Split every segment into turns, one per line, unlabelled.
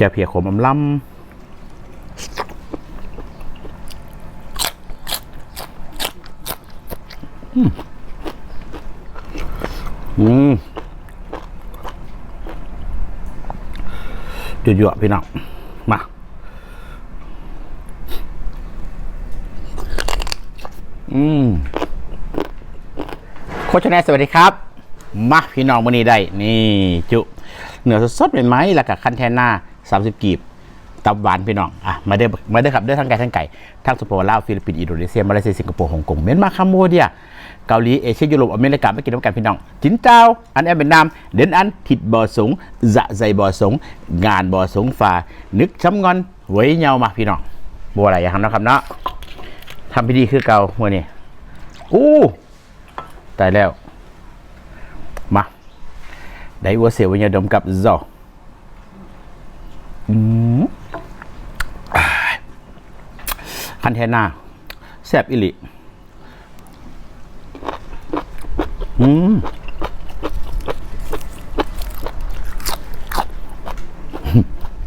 จะเพียขมอำล่ำอืมอืมเยอะๆพี่น้องมาอืมโคชแนสวัสดีครับ มาพี่น้องวันนี้ได้ นี่ จุ เหนือสดๆเป็นไหมแล้วกับคันแทนหน้า 30 กีบตับหวานพี่น้องอะมาได้อมาได้ครับได้ทั้งไก่ทั้งไก่ทั้งสปปลาวฟิลิปปินส์อินโดนีเซียมาเลเซียสิงคโปร์ฮ่องกงเมียนมาคัมโบเดียเกาหลีเอเชียยุโรปอเมริกาไม่กินน้ำกันพี่น้องจินเจ้าอันแอมเป็นนามเด่นอันทิดบ่อสงจะใจบ่อสงงานบ่อสงฝ่านึกช้ำงอนไว้เงามาพี่น้องบัวอะไรอย่างนั้นครับเนาะทำพิธีคือเก่าเมื่อนี้อู้ตายแล้วมาได้วัวเสียววิญญาดมกับจออืมอ่า คันเทน่าแซบอิลิอืม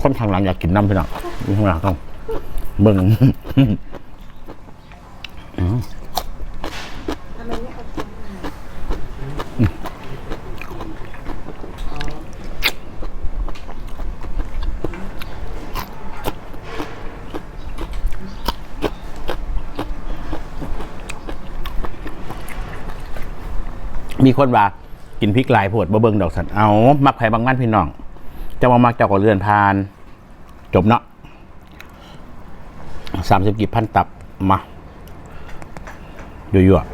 คนทางหลังอยากกินน้ำพี่น้องข้างหลังต้องเบิ่ง มีคนว่ากินพริกหลายโพดบ่เบิ่งดอกสันเอามักไผ่บางมันพี่น้องจะมามักเจ้าก็เลื่อนพาน จบเนาะสามสิบกี่พันตับมายั่วๆ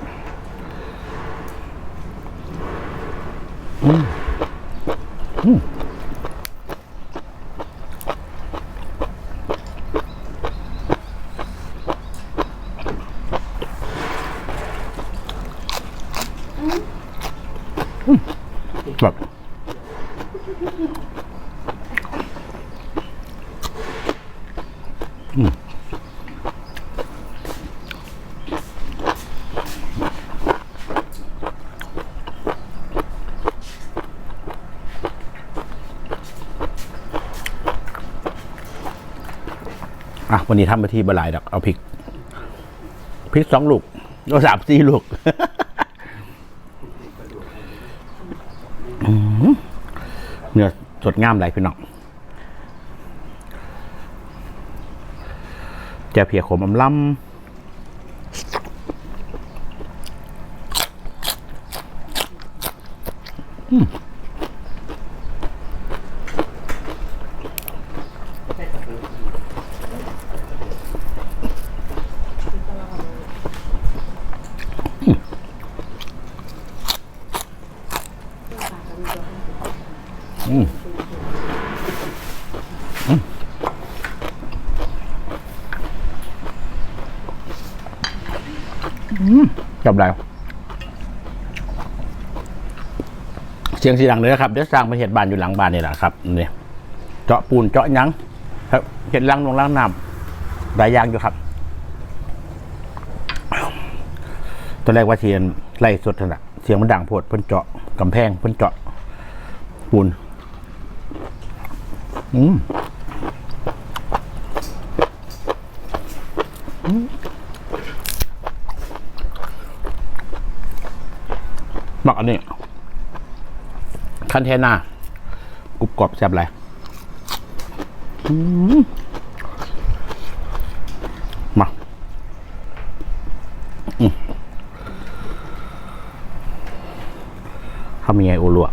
อืมอืม แบบอืมอะวันนี้ทำไปที่บะหลายดอกเอาพริกพริกสองลูกเอาสามสี่ลูก เนื้อ สดงามไหลายพี่น้องจะเพียขมอำล่ำ อืมจับแล้วเสียงสีดังเลยนะครับเดี๋ยวสร้างไปเห็ดบานอยู่หลังบ้านนี่แหละครับนี่เจาะปูนเจาะยังครับเห็ดลังลงลังน้ำหลายอย่างอยู่ครับตอนแรกว่าเทียนไล่สดนั่นะเสียงมันดังโพดเพิ่นเจาะกำแพงเพิ่นเจาะปูนอืม บักอันนี้ คันเทน่ากรุบกรอบแซ่บอะไรอืมมาอืมทำยังไงโอลัว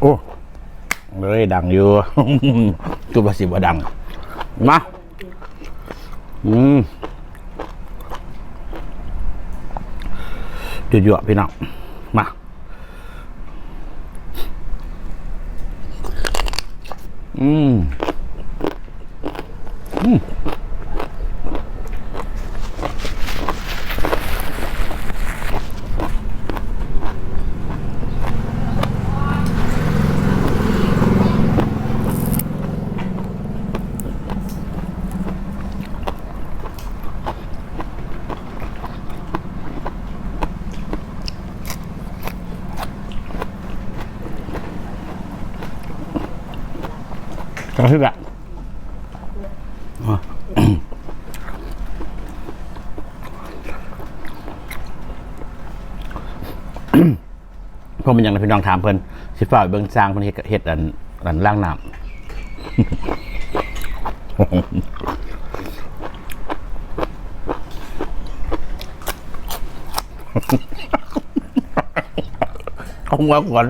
โอ้เลย ดังอยู่ตัวภาษีว่าดัง มาอืมเยอะพี่น้อง มาอืมอืม ก็คือแบบอะเพราะมันยังพี่น้องถามเพิ่นสิฝ่าไปเบิ่งสร้างเพิ่นเฮ็ดเฮ็ดอันอันล่างน้ำเอาหัวก่อน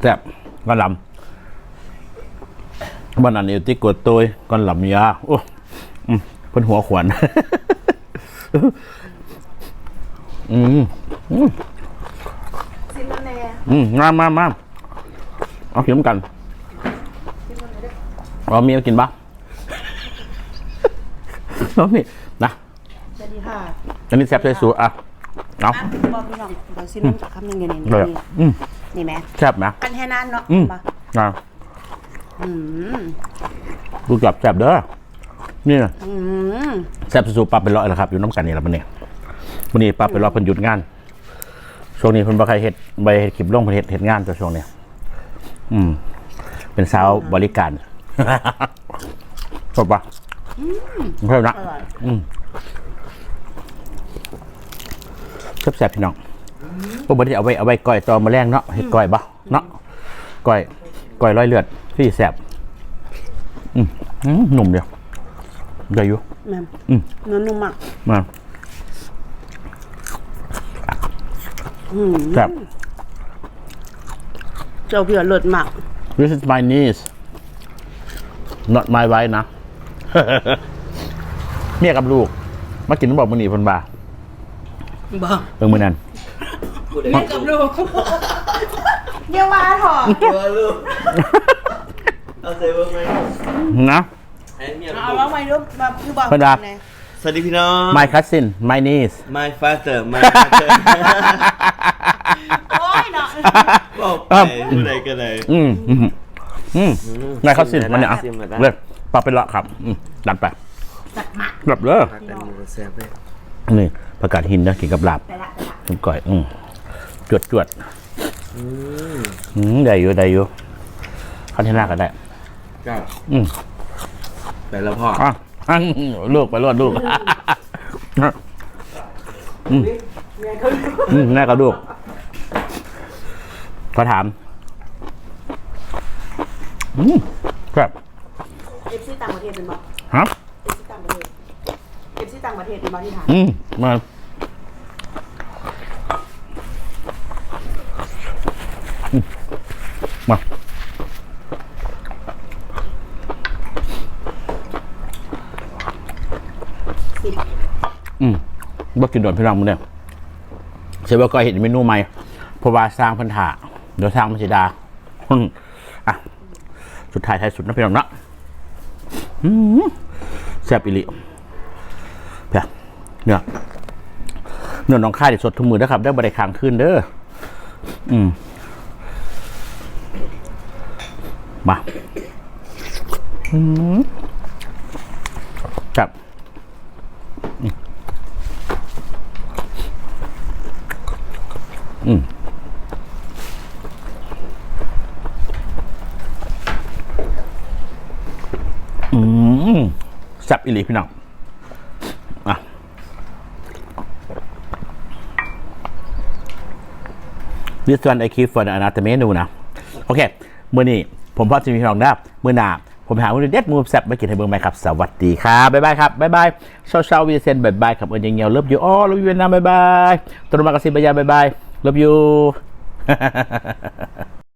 แซ่บก้อนลำบ้านนั้นอยู่ที่กดตัวก้อนลำยาโอ้อืมเป็นหัวขวานอืมอืม
ซิมแน่
อืมมามามาเอาเข็มกันเอาเมียกินปะเอามีนะ
สวัสดีค่ะ
อันนี้แซ่บใส่สูตรอะ เอา
อะบอกพี่น้องเดี๋ยวซิมน้ำจากคำหนึ่งเดี๋ยวนี้
เลย
นี่
อืม
นี่ไหม
แซ่บไหม
กันแค่นั้นเนาะ
อืม
มา
อะ
อืม
ดูจับแซ่บเด้อนี่นะ
อืม
แซ่บสูๆปรับเป็นร้อยแล้วครับ อยู่น้ำกันนี่ละมันนี่มันนี่ปรับเป็นร้อยเพิ่นหยุดงาน ช่วงนี้เพิ่นบ่ใครเฮ็ดใบเฮ็ดคลิปลงเพิ่นเฮ็ดเฮ็ดงานตัวช่วงเนี้ยอืม เป็นสาวบริการจบปะเพิ่มนะ
อร่อย
แซ่บๆพี่น้องพวกบ่ได้เอาไว้เอาไว้ก้อยตอนมาแรงเนาะเฮ็ดก้อยบ่เนาะก้อยก้อยร้อยเลือดพี่แซ่บอืมอืมหนุ่มเดียวได้อยู่
แม่ม
อืม
เนื้อนุ่มมาก
มา
อืม
แซ่บ
เจ้าเผื่อเลิศมาก
This is my niece not my wife นะ เมียกับลูก มากินบอกมันนี่เพันบา
บ้า
เบิ่งมือนั่น
แม่กับลูกเดี๋ยวว่าถอด
เออลูกเอาเซเวอร์ไหม
นะ
ไอ้เนี่ย
เอาแล้วไม่รู้แบบคือบอก
เพิ่นว่า
ไง
สวัสดีพี่น้อง
my cousin my niece
my father my father
โอ้ยเนาะ
บอกไปผู้ใดก็ได้
อืมอืมอืมนายเขาสินมันเนี่ยอะ
ซิมมาได้
เลยปรับเป็นละครับอืมดันไป
จัดมา
หลับเลย
พักกันมือแซ่บเลย
นี่ประกาศหินนะกินกับลาบ
ไปละไปละ
ผมก่อย อืมจวดจวด
อืม
อืมได้อยู่ได้อยู่คันที่หน้าก็ได้
ก็
อืม
ไปแล้วพ่อ
อะอะลูกไปรอดลูกอืมอืมแม่กับลูกขอถาม อืมครับ
เอฟซีต่างประเทศเป็นบอก
ฮะ
ต่างประเทศเป็นบอกที่ถาม
อืมมาอืมมา
สิบ
อืมบ่กินโดนพี่น้องมึงเนี่ยเชื่อว่าก็เห็นเมนูใหม่เพราะว่าสร้างพันธะเดี๋ยวสร้างมันสิดาอืมอะสุดท้ายท้ายสุดนะพี่น้องเนาะอืมแซ่บอีหลี เพียเนี่ยเนื้อน้องค่ายที่สดทุกมือนะครับ ได้บริคางขึ้นเด้ออืมมาอืมครับอืมอืมแซ่บอีหลีพี่น้อง อะ This one I keep for another menu นะ โอเคมื้อนี้ผมพอจะมีพี่น้องได้มื้อหน้าผมหามื้อเด็ดมูแซ่บไปกินให้เบิ่งไหมครับ สวัสดีครับ บ๊ายบายครับ บ๊ายบายเช้าเช้าวีเซนบ๊ายบายครับ เอิญยังเงียวเลิฟยูอ๋อเลิฟยูเวียดนามบ๊ายบายตรุมากาซิบายาบ๊ายบายเลิฟยู